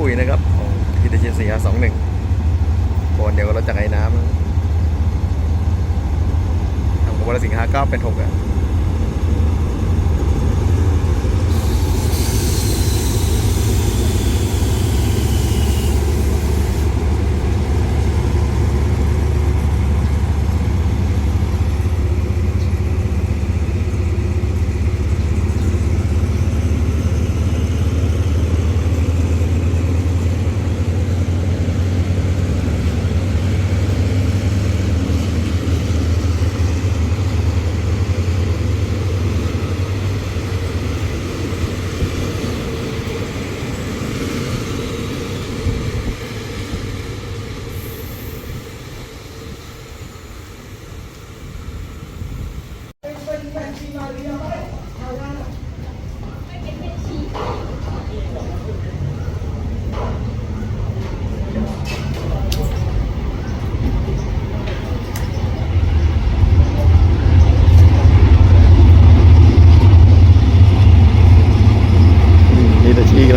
คุยนะครับของกิตาชิสี่ห้าสองหนึ่งโคนเดียวกับรถจักรไอ้น้ำนะทำกับวรสิงห้าเก้าเป็นหกอะ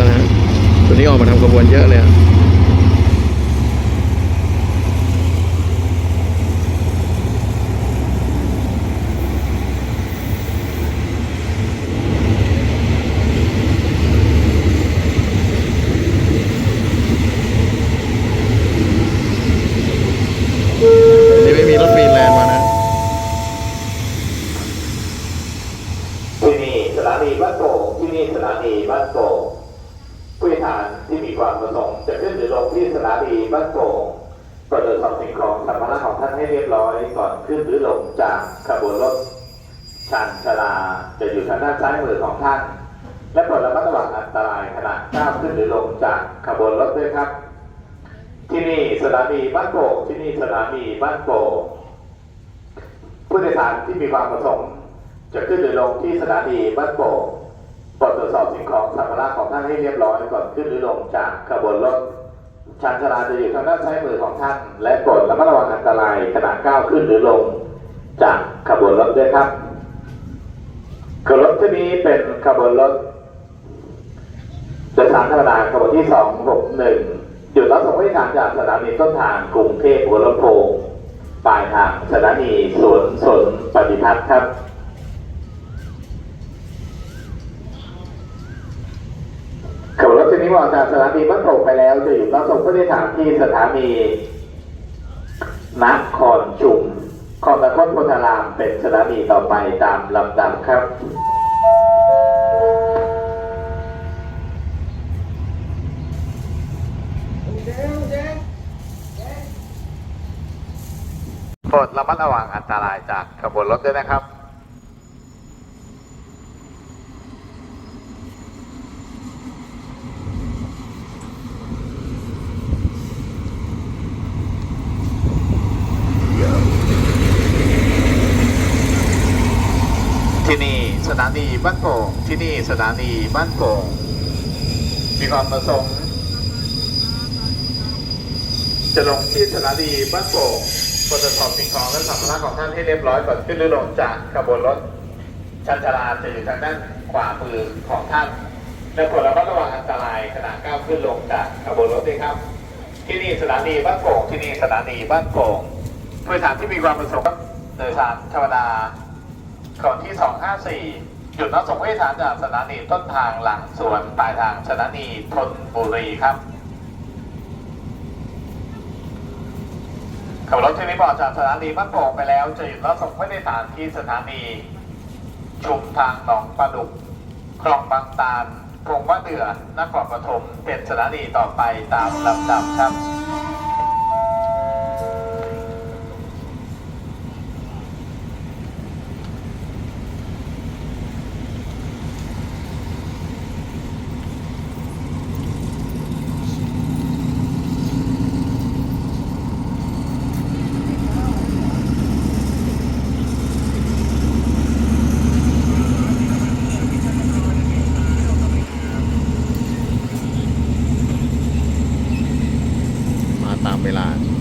ตาชิแล้วนะฮะตัวนี้ออกมาทำกระบวนเยอะเลยอะนี่ไม่มีรถฟรีแลนมานะที่นี่สถานีบ้านโป่งที่นี่สถานีบ้านโป่ง บ้านโป่งตรวจสอบสิ่งของสัมภาระของท่านให้เรียบร้อยก่อนขึ้นหรือลงจากขบวนรถชานชลาจะอยู่ทางด้านซ้ายมือของท่าน และโปรดระมัดระวังอันตรายขณะก้าวขึ้นหรือลงจากขบวนรถด้วยครับ ที่นี่สถานีบ้านโป่งที่นี่สถานีบ้านโป่งผู้โดยสารที่มีความประสงค์จะขึ้นหรือลงที่สถานีบ้านโป่งโปรดตรวจสอบสิ่งของสัมภาระของท่านให้เรียบร้อยก่อนขึ้นหรือลงจากขบวนรถ ชานชาลาจะอยู่ทางด้านซ้ายมือของท่าน และโปรดระมัดระวังอันตรายขณะก้าวขึ้นหรือลง จากขบวนรถด้วยครับขบวนรถที่นี้เป็นขบวนรถโดยสารธรรมดาขบวนที่ 261หยุดรับส่งผู้โดยสารจากสถานีต้นทางกรุงเทพหัวลำโพงปลายทางสถานีสวนสนปฏิพัฒน์ครับ ขับรถชนิดว่าจากสถานีบ้านโป่งไปแล้วจะหยุดรับส่งผู้โดยสารที่สถานีนครชุมคองตะคดโพธารามเป็นสถานีต่อไปตามลำดับครับโปรดระมัดระวังอันตรายจากขบวนรถด้วยนะครับ ที่นี่ส ถานีบ้านโป่งที่นี่สถานีบ้านโป่งมีความประสงค์จะลงที่สถานีบ้านโป่งตรวจสอบสิ่งของและสัมภาระของท่านให้เรียบร้อยก่อนขึ้นหรือลงจากขบวนรถชันชาลาจะอยู่ทางด้านขวามือของท่านและโปรดระมัดระวังอันตรายขณะก้าวขึ้นลงจากขบวนรถด้วยครับ ที่นี่สถานีบ้านโป่งที่นี่สถานีบ้านโป่งผู้โดยสารที่มีความประสงค์โดยสารธรรมดา ก่อนที่ 254หยุดรับส่งผู้โดยสารจากสถานีต้นทางหลังสวนปลายทางสถานีธนบุรีครับขับรถชนิดบอกจากสถานีบ้านโป่งไปแล้วจะหยุดรับส่งผู้โดยสารที่สถานี ชุมทางหนองปลาดุกคลองบางตาลพงว่าเดือนนครปฐมเป็นสถานีต่อไปตามลำดับครับ God.